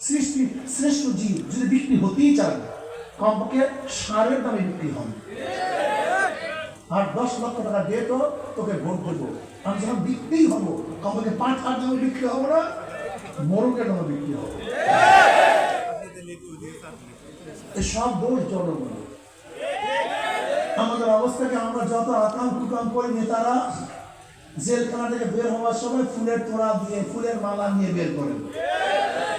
সৃষ্টি, শ্রেষ্ঠ জীব যদি বিক্রি হতেই চায়, কমপক্ষে সারের দামে বিক্রি হবে। আর দশ লক্ষ টাকা দিয়ে তো তোকে ভোট দেবো। আমি যখন বিক্রিই হব, কমপক্ষে পাঁচ হাজার দামে বিক্রি হব না মোরগের দামে বিক্রি হব। সব দোষ জনগণ। আমাদের অবস্থাকে আমরা যত আকাম কুকাম করি নেতারা, জেলখানা থেকে বের হওয়ার সময় ফুলের তোড়া দিয়ে, ফুলের মালা নিয়ে বের করেন।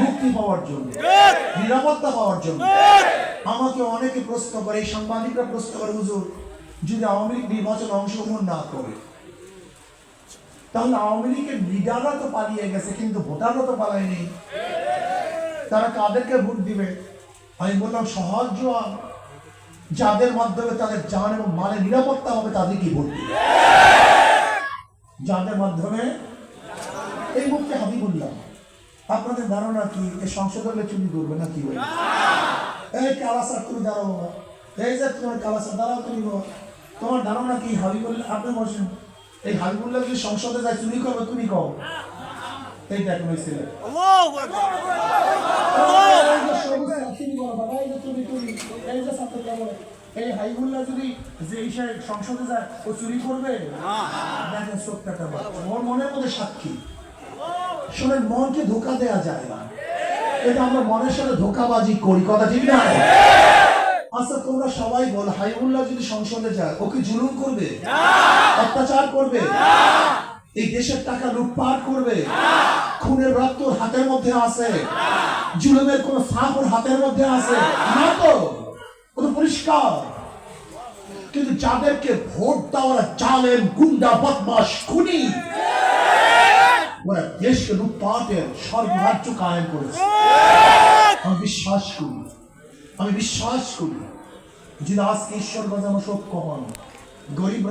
মুক্তি পাওয়ার জন্য নিরাপত্তা পাওয়ার জন্য। আমাকে অনেকে প্রশ্ন করে এই সাংবাদিকরা প্রশ্ন করে হুজুর যদি আওয়ামী লীগ নির্বাচনে অংশগ্রহণ না করে তাহলে আওয়ামী লীগের লিডাররা তো পালিয়ে গেছে কিন্তু ভোটাররা তো পালায়নি। তারা কাদেরকে ভোট দিবে? আমি বললাম সহজ যাদের মাধ্যমে তাদের জান এবং মানে নিরাপত্তা হবে তাদেরকে ভোট দিবে। যাদের মাধ্যমে এই মুহূর্তে হাবিবুল্লাহ। আপনাদের ধারণা কি? এই সংসদ হলে চুরি করবে না কি এই কালাসার তুমি দাঁড়াও বাবা এই যে তোমার কালাসার দাঁড়াও তুমি বাবা তোমার ধারণা কি? হাবিবুল্লাহ আপনি বসেন। এই হাবিবুল্লাহ যদি সংসদে যায় চুরি করবে তুমি কও। এই দেখুন ওই ছেলে। এই হাইবুল্লাহ যদি যে সংসদে যায় ও চুরি করবে? দেখেন ওর মনের মধ্যে সাক্ষী। শোনেন মনকে ধোকা দেয়া যায় না। এটা আমরা মনের সাথে ধোকাবাজি করি, কথা ঠিক না? আচ্ছা তোমরা সবাই বল, হাইবুল্লাহ যদি সংসদে যায় ওকে জুলুম করবে? অত্যাচার করবে? এই দেশের টাকা লুটপাট করবে? খুনের রক্ত হাতের মধ্যে আছে। জুলুমের কোন ফাঁক ওর হাতের মধ্যে আছে। না তো? ও তো পরিষ্কার। কিন্তু যাদেরকে ভোট দেওয়ার জালেম, গুন্ডা বদমাস খুনি ওরা দেশকে লুটপাটের সর্বরাজ্য কায়েম করেছে। আমি বিশ্বাস করি আমি বিশ্বাস করি যদি আজকে ঈশ্বর বাজানো সত্য হন গরিব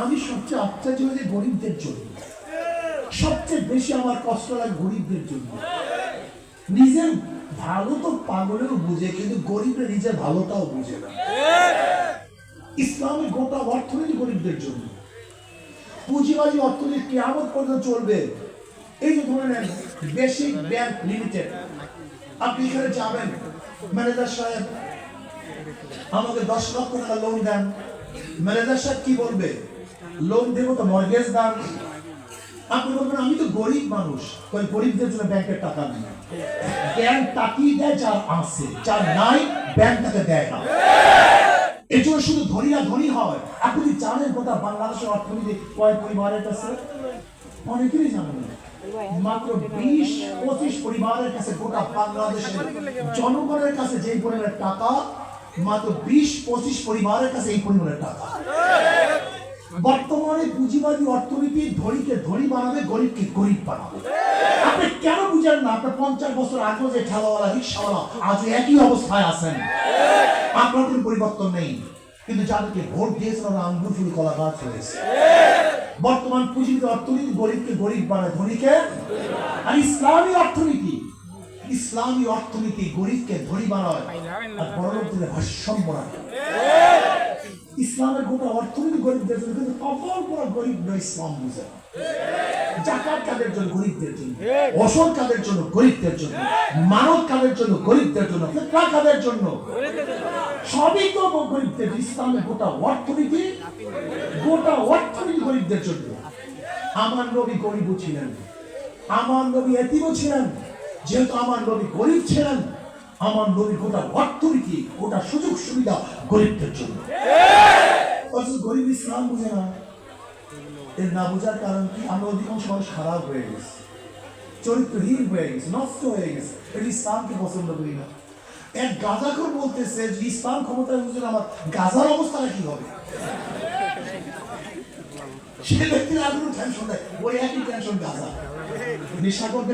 আমি সবচেয়ে আশ্চর্য হয়েছি গরিবদের জন্য। সবচেয়ে বেশি আমার কষ্ট লাগে গরিবদের জন্য। নিজের ভালো তো পাগলেও বুঝে কিন্তু গরিবের নিজের ভালোটাও বুঝে না। ইসলামের গোটা অর্থনীতি গরিবদের জন্য। পুঁজিবাজি অর্থনীতি কেমন পর্যন্ত চলবে। এই যে বেসিক ব্যাংক লিমিটেড আপনি এখানে যাবেন ম্যানেজার সাহেব আমাকে দশ লক্ষ টাকা লোন দেন। ম্যানেজার সাহেব কি বলবে? লোন দেবো তো মর্গেজ আপনি বলবেন, আমি তো গরিব মানুষ। ওই গরিবদের জন্য ব্যাংকের টাকা নেই। ব্যাংক তাকিয়ে দেয় যার আছে, যার নাই, ব্যাংক তাকে দেয় না। এর জন্য শুধু ধনীরা ধনী হয়। আপনি জানেন গোটা বাংলাদেশের অর্থনীতি কয় পরিবারের কাছে? অনেকেরই জানেন না। মাত্র বিশ পঁচিশ পরিবারের কাছে গোটা বাংলাদেশের জনগণের কাছে যে পরিমাণের টাকা, মাত্র বিশ পঁচিশ পরিবারের কাছে এই পরিমাণের টাকা। বর্তমানে পুঁজিবাদী অর্থনীতি ধনীকে ধনী বানাবে, গরিবকে গরিব বানাবে। আপনি কেন বুঝেন না, আপনার পঞ্চাশ বছর আগে যে ঠেলাওয়ালা, রিক্সাওয়ালা আজ একই অবস্থায় আছেন? আপনার কোনো পরিবর্তন নেই। কিন্তু যাদেরকে ভোট দিয়েছেন আঙ্গুর ফুল কলা গাছ। হয়েছে বর্তমান অর্থনীতি গরিবকে গরিব বানায়, ধনীকে আর ইসলামী অর্থনীতি। ইসলামী অর্থনীতি গরিবকে ধনী বানায় আর বড়লোকদের ভারসাম্য ইসলামের গোটা অর্থনীতি গরিবদের জন্য, কিন্তু কপাল পড়া গরিব নয় ইসলাম বুঝে। জাকাত কাদের জন্য? গরিবদের জন্য। ওষুধ কাদের জন্য? গরিবদের জন্য। মানব কাদের জন্য? গরিবদের জন্য। ফিতরা কাদের জন্য? সবই তো গরিবদের ইসলামের গোটা অর্থনীতি গোটা অর্থনীতি গরিবদের জন্য। আমার নবী গরিব ছিলেন। আমার নবী এতিমও ছিলেন। যেহেতু আমার নবী গরিব ছিলেন আমার নবী গোটা অর্থনীতি, গোটা সুযোগ সুবিধা গরিবদের জন্য। গরিব ইসলাম বুঝে না। এর না বোঝার কারণ কি? আমরা অধিকাংশ মানুষ খারাপ হয়ে গেছে। চরিত্রহীন হয়ে গেছে, নষ্ট হয়ে গেছে। এটা ইসলামকে পছন্দ করি না। এক গাজাখর বলতেছে যে, ইসলাম ক্ষমতায় বুঝলে আমার গাজার অবস্থাটা কি হবে? সে ব্যক্তির আগ্রহ টেনশন দেয় ওই একই টেনশন দাদা নেশা করবে